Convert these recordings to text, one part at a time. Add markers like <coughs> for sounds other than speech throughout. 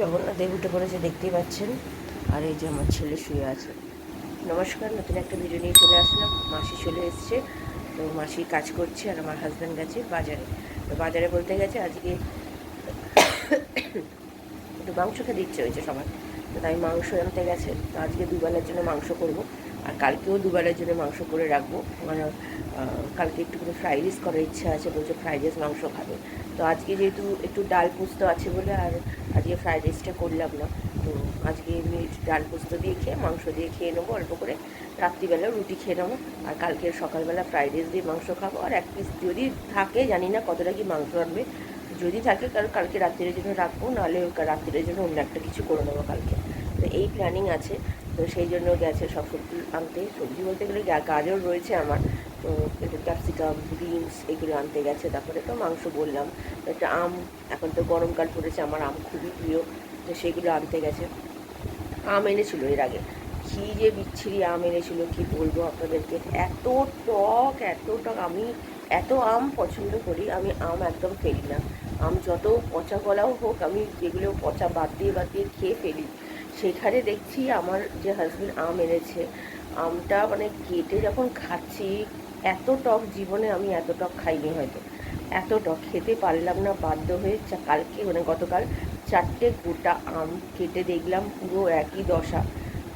জগন্নাথ দেব উঠে পড়েছে, দেখতেই পাচ্ছেন। আর এই যে আমার ছেলে শুয়ে আছে। নমস্কার, নতুন একটা ভিডিও নিয়ে চলে আসলাম। মাসি চলে এসছে। তো মাসি কাজ করছে আর আমার হাজব্যান্ড গেছে বাজারে। তো বাজারে বলতে গেছে, আজকে <coughs> একটু মাংস খেতে ইচ্ছে হয়েছে সবার। তো তাই মাংস আনতে গেছে। তো আজকে দুবেলার জন্য মাংস করব। আর কালকেও দুবেলার জন্য মাংস করে রাখব। মানে কালকে একটু করে ফ্রাইড রাইস করার ইচ্ছা আছে, বলছে ফ্রাইড রাইস মাংস খাবে। তো আজকে যেহেতু একটু ডাল পোস্ত আছে বলে আর আজকে ফ্রাইড রাইসটা করলাম না। তো আজকে এমনি ডাল পোস্ত দিয়ে খেয়ে, মাংস দিয়ে খেয়ে নেব অল্প করে। রাত্রিবেলা রুটি খেয়ে নেব। আর কালকে সকালবেলা ফ্রাইড রাইস দিয়ে মাংস খাব। আর এক পিস যদি থাকে, জানি না কতটা কি মাংস আনবে। যদি থাকে, কারণ কালকে রাত্রির জন্য রাখব, নাহলে রাত্রির জন্য অন্য একটা কিছু করে নেব কালকে। তো এই প্ল্যানিং আছে। তো সেই জন্য গেছে সব সবজি আনতে। সবজি বলতে গেলে গাজর রয়েছে আমার। তো একটু ক্যাপসিকাম বিনস এগুলো আনতে গেছে। তারপরে তো মাংস বললাম। একটা আম, এখন তো গরমকাল পড়েছে, আমার আম খুবই প্রিয়। তো সেগুলো আনতে গেছে। আম এনেছিল এর আগে। কী যে বিচ্ছিরি আম এনেছিল, কি বলব আপনাদেরকে? এত টক এত টক। আমি এত আম পছন্দ করি, আমি আম একদম ফেলি না। আম যত পচা গলাও হোক, আমি যেগুলো পচা বাদ দিয়ে বাদ দিয়ে খেয়ে ফেলি। সেখানে দেখছি আমার যে হাজবেন্ড আম এনেছে, আমটা মানে কেটে যখন খাচ্ছি, এত টক জীবনে আমি এত টক খাইনি হয়তো। এত টক খেতে পারলাম না, বাধ্য হয়ে কালকে মানে গতকাল চারটে গোটা আম কেটে দেখলাম, পুরো একই দশা।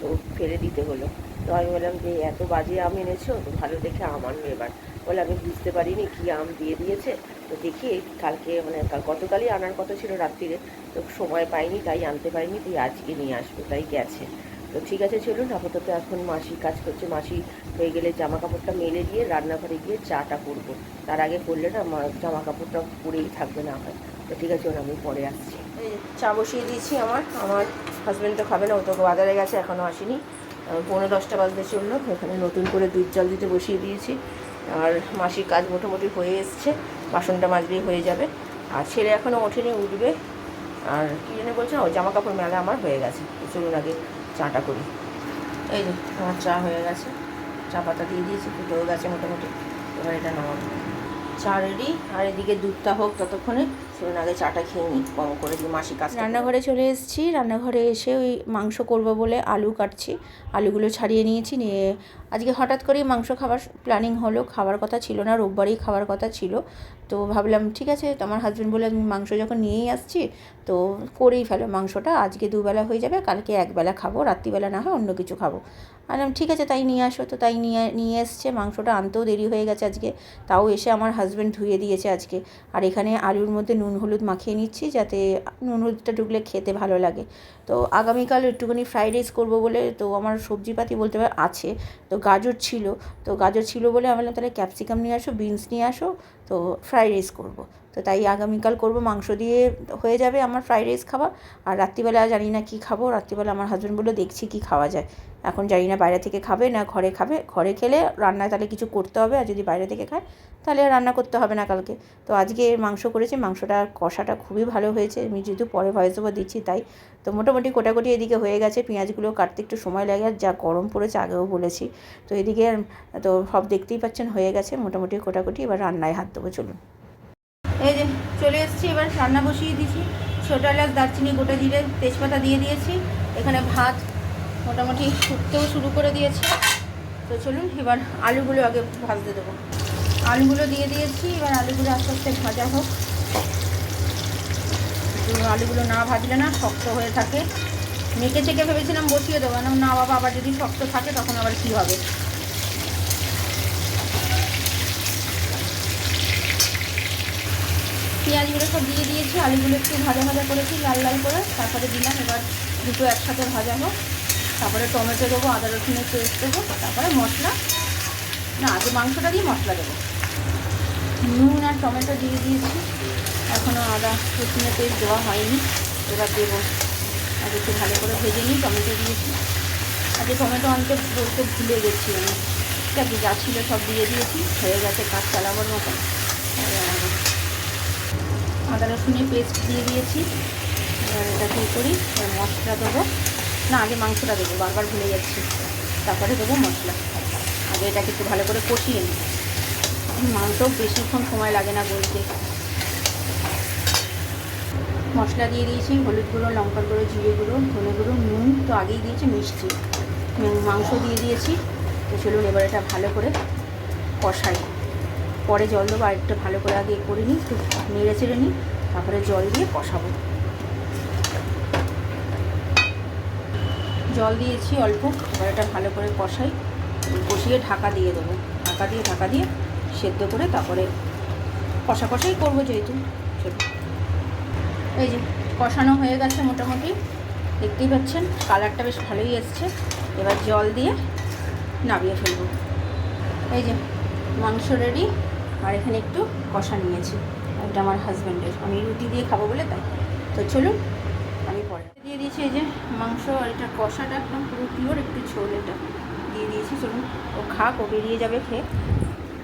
তো ফেলে দিতে হলো। তো আমি বললাম যে, এত বাজে আম এনেছো, তো ভালো দেখে আম আনবে এবার। বলে আমি বুঝতে পারিনি কি আম দিয়ে দিয়েছে। তো দেখি কালকে মানে কাল- গতকালই আনার কথা ছিল রাত্রিরে। তো সময় পাইনি, তাই আনতে পারিনি, তুই আজকে নিয়ে আসব, তাই গেছে। তো ঠিক আছে, চলুন, আপাতত এখন মাসি কাজ করছে। মাসি হয়ে গেলে জামা কাপড়টা মেলে দিয়ে রান্নাঘরে গিয়ে চাটা করব। তার আগে করলে না জামা কাপড়টা পরেই থাকবে না হয়। তো ঠিক আছে, ওর আমি পরে আসছি। চা বসিয়ে দিয়েছি আমার। আমার হাজব্যান্ড তো খাবে না, ও তো বাজারে গেছে এখনও আসেনি। পনেরো দশটা বাজতে চলল, এখানে নতুন করে দুধ জল দিতে বসিয়ে দিয়েছি। আর মাসির কাজ মোটামুটি হয়ে এসছে, বাসনটা মাজলেই হয়ে যাবে। আর ছেলে এখনও ওঠেনি, উঠবে। আর কী জন্য বলছে, ও জামা কাপড় মেলা আমার হয়ে গেছে। চলুন আগে চাটা করি। এই যে, আমার চা হয়ে গেছে। চা পাতা দিয়ে দিয়েছি, ফুটেও গেছে মোটামুটি। এবার এটা নামাবো। চা রেডি আর এদিকে দুধটা হোক ততক্ষণে। চলুন আগে চাটা খেয়ে নিই কম করে দিই মাসি কাজ রান্নাঘরে চলে এসেছি রান্নাঘরে এসে ওই মাংস করব বলে আলু কাটছি আলুগুলো ছাড়িয়ে নিয়েছি নিয়ে আজকে হঠাৎ করেই মাংস খাবার প্ল্যানিং হলো খাবার কথা ছিল না রোববারেই খাবার কথা ছিল তো ভাবলাম ঠিক আছে আমার হাজব্যান্ড বলে আমি মাংস যখন নিয়েই আসছি তো করেই ফেলো মাংসটা আজকে দুবেলা হয়ে যাবে কালকে একবেলা খাব রাত্রিবেলা না হয় অন্য কিছু খাব। বললাম, ঠিক আছে, তাই নিয়ে আসো। তো তাই নিয়ে নিয়ে এসছে। মাংসটা আনতেও দেরি হয়ে গেছে আজকে। তাও এসে আমার হাজব্যান্ড ধুয়ে দিয়েছে আজকে। আর এখানে আলুর মধ্যে নুন, হলুদ মাখিয়ে নিচ্ছি যাতে নুন, হলুদটা ঢুকলে খেতে ভালো লাগে। তো আগামীকাল একটুখানি ফ্রাইড রাইস করব বলে তো আমার সবজিপাতি বলতে পারে আছে। তো গাজর ছিল। তো গাজর ছিল বলে আমি বললাম, তাহলে ক্যাপসিকাম নিয়ে আসো বিনস নিয়ে আসো, তো ফ্রাইড রাইস করব। তো তাই আগামীকাল করব। মাংস দিয়ে হয়ে যাবে আমার ফ্রাইড রাইস খাওয়া। আর রাত্রিবেলা জানি না কী খাব। রাত্রিবেলা আমার হাজব্যান্ড বলল, দেখছি কী খাওয়া যায়। এখন জানি না বাইরে থেকে খাবে না ঘরে খাবে। ঘরে খেলে রান্না তাহলে কিছু করতে হবে আর যদি বাইরে থেকে খায়, তাহলে রান্না করতে হবে না কালকে। তো আজকে মাংস করেছি, মাংসটা কষাটা খুবই ভালো হয়েছে। আমি যেহেতু পরে ভয়েস ওভার দিচ্ছি তাই। তো মোটামুটি কোটাকুটি এদিকে হয়ে গেছে, পেঁয়াজগুলো কাটতে একটু সময় লাগে আর যা গরম পড়েছে আগেও বলেছি। তো এদিকে তো সব দেখতেই পাচ্ছেন হয়ে গেছে, মোটামুটি কোটাকুটি এবার রান্নায় হাত দেবো, চলুন। এই যে চলে এসেছি, এবার রান্না বসিয়ে দিয়েছি। ছোটো এলাচ, দারচিনি, গোটা জিরে, তেজপাতা দিয়ে দিয়েছি। এখানে ভাত মোটামুটি ফুটতেও শুরু করে দিয়েছি। তো চলুন, এবার আলুগুলো আগে ভাজতে দেবো। আলুগুলো দিয়ে দিয়েছি, এবার আলুগুলো আস্তে আস্তে ভাজা হোক। আলুগুলো না ভাজলে না শক্ত হয়ে থাকে। মেখে চেকে ভেবেছিলাম বসিয়ে দেবো, না না, বাবা, আবার যদি শক্ত থাকে তখন আবার কী হবে? পেঁয়াজগুলো সব দিয়ে দিয়েছি, আলুগুলো একটু ভাজা ভাজা করেছি, লাল লাল করে। তারপরে দিলাম, এবার দুটো একসাথে ভাজা হোক। তারপরে টমেটো দেবো, আদা রসুনের পেস্ট দেবো, তারপরে মশলা। না, আগে মাংসটা দিয়ে মশলা দেবো। নুন আর টমেটো দিয়ে দিয়েছি। এখনও আদা রসুনের পেস্ট দেওয়া হয়নি। এবার দেবো। আগে একটু ভালো করে ভেজে নিই, টমেটো দিয়েছি। আগে টমেটো আনতে বলতে ভুলে গেছি আমি ঠিক আছে, যা ছিল সব দিয়ে দিয়েছি। হয়ে গেছে কাজ চালাবার মতো আদা রসুনের পেস্ট দিয়ে দিয়েছি। এবার এটা কী করি মশলা দেবো। না, আগে মাংসটা দেবো, বারবার ভুলে যাচ্ছি। তারপরে দেবো মশলা। আগে এটাকে একটু ভালো করে কষিয়ে নিই মাংস বেশিক্ষণ সময় লাগে না বলতে মশলা দিয়ে দিয়েছি হলুদ গুঁড়ো, লঙ্কার গুঁড়ো, জিরে গুঁড়ো, ধনে গুঁড়ো, নুন, তো আগেই দিয়েছি মিষ্টি। মাংস দিয়ে দিয়েছি। তো চলুন এবার এটা ভালো করে কষাই। পরে জল দেবো আর একটু ভালো করে আগে করে নিই, একটু নেড়ে চেড়ে নিই, তারপরে জল দিয়ে কষাবো। জল দিয়েছি অল্প, এবার এটা ভালো করে কষাই। কষিয়ে ঢাকা দিয়ে দেবো। ঢাকা দিয়ে ঢাকা দিয়ে সেদ্ধ করে তারপরে কষা কষাই করব যেহেতু। এই যে, কষানো হয়ে গেছে মোটামুটি। দেখতেই পাচ্ছেন, কালারটা বেশ ভালোই এসছে। এবার জল দিয়ে নামিয়ে ফেলব। এই যে, মাংস রেডি আর এখানে একটু কষা নিয়েছি। এটা আমার হাজব্যান্ডের আমি রুটি দিয়ে খাব বলে তাই। তো চলুন আমি পরে। দিয়ে দিয়েছি এই যে মাংস আর এটা কষাটা একদম পুরো পিওর একটু ঝোল এটা। দিয়ে দিয়েছি, চলুন, ও খাক, ও বেরিয়ে যাবে খেয়ে।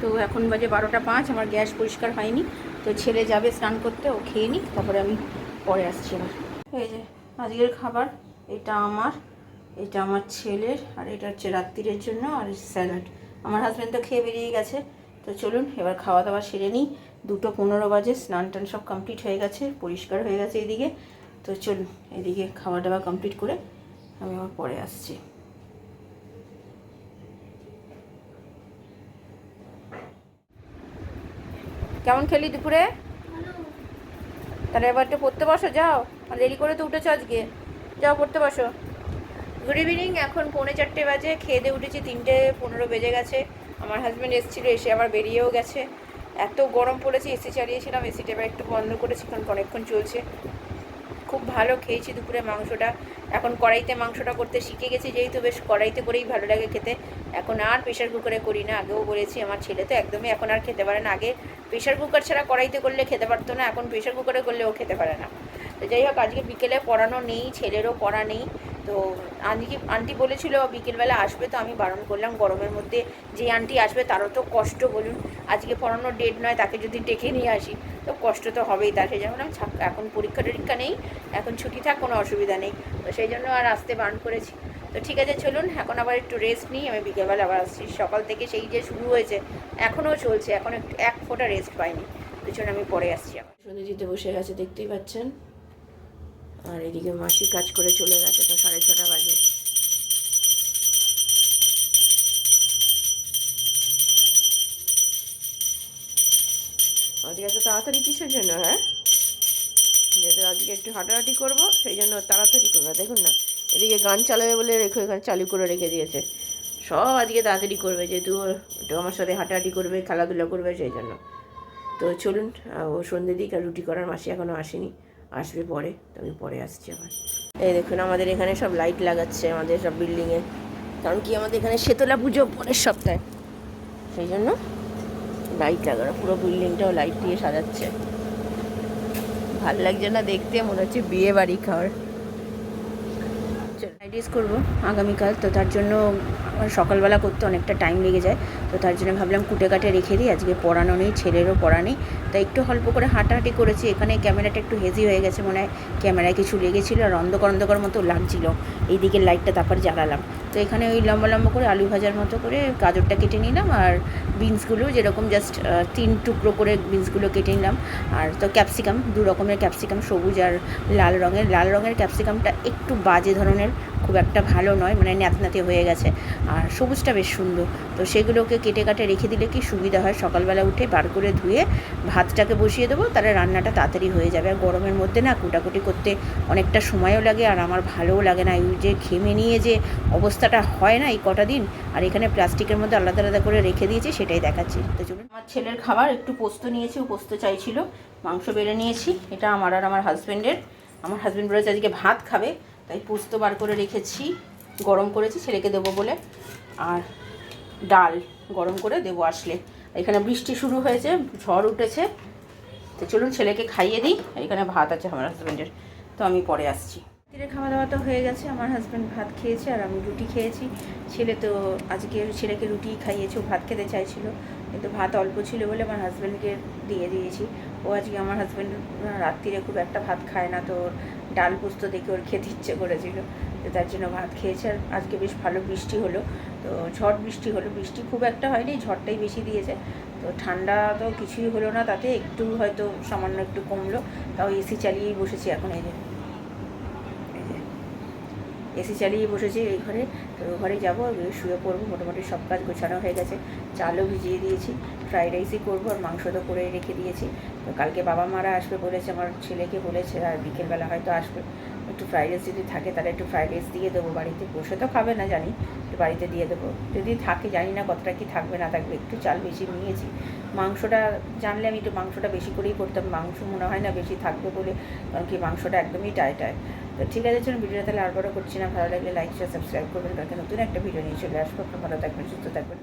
তো এখন বাজে বারোটা পাঁচ, আমার গ্যাস পরিষ্কার হয়নি। তো ছেলে যাবে স্নান করতে, ও খেয়ে নিক, তারপরে আমি পরে আসছি এবার। এই যে আজকের খাবার, এটা আমার এটা আমার ছেলের, আর এটা হচ্ছে রাত্রিরের জন্য, আর স্যালাড। আমার হাজব্যান্ড তো খেয়ে বেরিয়ে গেছে। তো চলুন, এবার খাওয়া দাওয়া সেরে নিই। দুটো পনেরো বাজে স্নান টান সব কমপ্লিট হয়ে গেছে, পরিষ্কার হয়ে গেছে এদিকে। তো চলুন, এদিকে খাওয়া দাওয়া কমপ্লিট করে আমি আবার পরে আসছি। কেমন খেলি দুপুরে? তাহলে এবার একটু পড়তে বসো, যাও। দেরি করে তো উঠেছো আজকে। যাও, পড়তে বসো। গুড ইভিনিং এখন পৌনে চারটে বাজে, খেয়ে দিয়ে উঠেছি তিনটে পনেরো বেজে গেছে। আমার হাজব্যান্ড এসেছিল, এসে আবার বেরিয়েও গেছে। এত গরম পড়েছে এসি চালিয়েছিলাম এসিটা এবার একটু বন্ধ করেছি, কারণ অনেকক্ষণ চলছে। খুব ভালো খেয়েছি দুপুরে মাংসটা। এখন কড়াইতে মাংসটা করতে শিখে গেছি, যেহেতু বেশ কড়াইতে করেই ভালো লাগে খেতে। এখন আর প্রেশার কুকারে করি না, আগেও বলেছি আমার ছেলে তো একদমই এখন আর খেতে পারে না। আগে প্রেশার কুকার ছাড়া কড়াইতে করলে খেতে পারতো না, এখন প্রেশার কুকারে করলেও খেতে পারে না। তো যাই হোক, আজকে বিকেলে পড়ানো নেই, ছেলেরও পড়া নেই। তো আন্টি আন্টি বলেছিল বিকেলবেলা আসবে, তো আমি বারণ করলাম গরমের মধ্যে যে আন্টি আসবে তারও তো কষ্ট, বলুন। আজকে পড়ানোর ডেট নয়, তাকে যদি ডেকে নিয়ে আসি। তো কষ্ট তো হবেই তার, সেই জন্য এখন পরীক্ষা টরীক্ষা নেই, এখন ছুটি থাক, কোনো অসুবিধা নেই। তো সেই জন্য আর আসতে বারণ করেছি। তো ঠিক আছে, চলুন, এখন আবার একটু রেস্ট নিই, আমি বিকেলবেলা আবার আসছি। সকাল থেকে সেই যে শুরু হয়েছে, এখনও চলছে, এখন একটু, এক ফোঁটা রেস্ট পাইনি। তো চলুন, আমি পরে আসছি আবার। সন্ধ্যেজিতে বসে গেছে দেখতেই পাচ্ছেন। আর এদিকে মাসি কাজ করে চলে গেছে, তো সাড়ে ছটা বাজে। আজকে এত তাড়াতাড়ি কিসের জন্য হ্যাঁ? যেহেতু আজকে একটু হাঁটাহাঁটি করব, সেই জন্য তাড়াতাড়ি করবে। দেখুন না, এদিকে গান চালাবে বলে রেখে এখানে চালু করে রেখে দিয়েছে। সব আজকে তাড়াতাড়ি করবে, যেহেতু একটু আমার সাথে হাঁটাহাঁটি করবে, খেলাধুলা করবে, সেই জন্য। তো চলুন ও সন্ধ্যে দিক আর রুটি করার মাসি এখনও আসেনি, আসবে পরে, তো আমি পরে আসছি আবার। এই দেখুন, আমাদের এখানে সব লাইট লাগাচ্ছে, আমাদের সব বিল্ডিংয়ে। কারণ কি আমাদের এখানে শীতলা পুজো পরের সপ্তাহে, সেই জন্য লাইট লাগানো, পুরো বিল্ডিংটাও লাইট দিয়ে সাজাচ্ছে। ভালো লাগছে না দেখতে, মনে হচ্ছে বিয়ে বাড়ি খাওয়ার রাইডিস করব আগামীকাল। তো তার জন্য সকালবেলা করতে অনেকটা টাইম লেগে যায়। তো তার জন্য ভাবলাম কুটে কাটে রেখে দিই। আজকে পড়ানো নেই, ছেলেরও পড়া নেই। তাই একটু অল্প করে হাঁটাহাঁটি করেছি। এখানে ক্যামেরাটা একটু হেজি হয়ে গেছে মনে হয়। ক্যামেরায় কিছু লেগেছিলো আর অন্ধকার অন্ধকার মতো লাগছিল। এই দিকের লাইটটা তারপর জ্বালালাম। তো এখানে ওই লম্বা লম্বা করে আলু ভাজার মতো করে গাজরটা কেটে নিলাম আর বিনসগুলো যেরকম জাস্ট তিন টুকরো করে বিনসগুলো কেটে নিলাম। আর তো ক্যাপসিকাম দু রকমের ক্যাপসিকাম সবুজ আর লাল রঙের। লাল রঙের ক্যাপসিকামটা একটু বাজে ধরনের খুব একটা ভালো নয় মানে ন্যাতনাতে হয়ে গেছে। আর সবুজটা বেশ সুন্দর। তো সেগুলোকে কেটে কাটে রেখে দিলে কি সুবিধা হয়? সকালবেলা উঠে বার করে ধুয়ে ভাতটাকে বসিয়ে দেবো, তাহলে রান্নাটা তাড়াতাড়ি হয়ে যাবে। আর গরমের মধ্যে না কুটাকুটি করতে অনেকটা সময়ও লাগে, আর আমার ভালোও লাগে না। এই যে ঘেমে নিয়ে যে অবস্থাটা হয় না এই কটা দিন, আর এখানে প্লাস্টিকের মধ্যে আলাদা আলাদা করে রেখে দিয়েছি, সেটাই দেখাচ্ছি। তো চলুন। আমার ছেলের খাবার, একটু পোস্ত নিয়েছি, ও পোস্ত চাইছিল। মাংস বেড়ে নিয়েছি, এটা আমার আর আমার হাজব্যান্ডের আমার হাজব্যান্ড বলেছে আজকে ভাত খাবে। তাই পোস্ত বার করে রেখেছি, গরম করেছি, ছেলেকে দেবো বলে। আর ডাল গরম করে দেবো আসলে। এখানে বৃষ্টি শুরু হয়েছে, ঝড় উঠেছে। তো চলুন ছেলেকে খাইয়ে দিই। এখানে ভাত আছে আমার হাজব্যান্ডের তো আমি পরে আসছি। রাত্রিরে খাওয়া দাওয়া তো হয়ে গেছে, আমার হাজব্যান্ড ভাত খেয়েছে আর আমি রুটি খেয়েছি। ছেলে তো আজকে ছেলেকে রুটি খাইয়েছে, ও ভাত খেতে চাইছিল। কিন্তু ভাত অল্প ছিল বলে আমার হাজব্যান্ডকে দিয়ে দিয়েছি। ও আজকে আমার হাজব্যান্ড রাত্রিরে খুব একটা ভাত খায় না, তো ওর ডাল পোস্ত দেখে ওর খেতে ইচ্ছে করেছিল। তো তার জন্য ভাত খেয়েছে। আর আজকে বেশ ভালো বৃষ্টি হলো। তো ঝড় বৃষ্টি হলো। বৃষ্টি খুব একটা হয়নি, ঝড়টাই বেশি দিয়েছে। তো ঠান্ডা তো কিছুই হলো না তাতে, একটু হয়তো সামান্য একটু কমলো। তাও এসি চালিয়েই বসেছি এখন এই যে এই যে। এসি চালিয়ে বসেছি এই ঘরে। তো ঘরে যাব শুয়ে পড়ব, মোটামুটি সব কাজ গোছানো হয়ে গেছে। চালও ভিজিয়ে দিয়েছি, ফ্রাইড রাইসই করব আর মাংস তো করে রেখে দিয়েছি। তো কালকে বাবা মারা আসবে বলেছে, আমার ছেলেকে বলেছে, আর বিকেলবেলা হয়তো আসবে। একটু ফ্রাইড রাইস যদি থাকে, তাহলে একটু ফ্রাইড রাইস দিয়ে দেবো বাড়িতে। বসে তো খাবে না, জানি। একটু বাড়িতে দিয়ে দেবো। যদি থাকে, জানি না কতটা কি থাকবে, না থাকবে। একটু চাল বেশি নিয়েছি। মাংসটা, জানলে আমি একটু মাংসটা বেশি করেই করতাম। মাংস মনে হয় না বেশি থাকবে বলে, কারণ কি মাংসটা একদমই টাইট হয় তো ঠিক আছে, চলুন ভিডিওটা তাহলে আর বড় করছি না। ভালো লাগলে লাইক শেয়ার সাবস্ক্রাইব করবেন। কালকে নতুন একটা ভিডিও নিয়ে চলে আসব। আপনার ভালো থাকবেন, সুস্থ থাকবেন।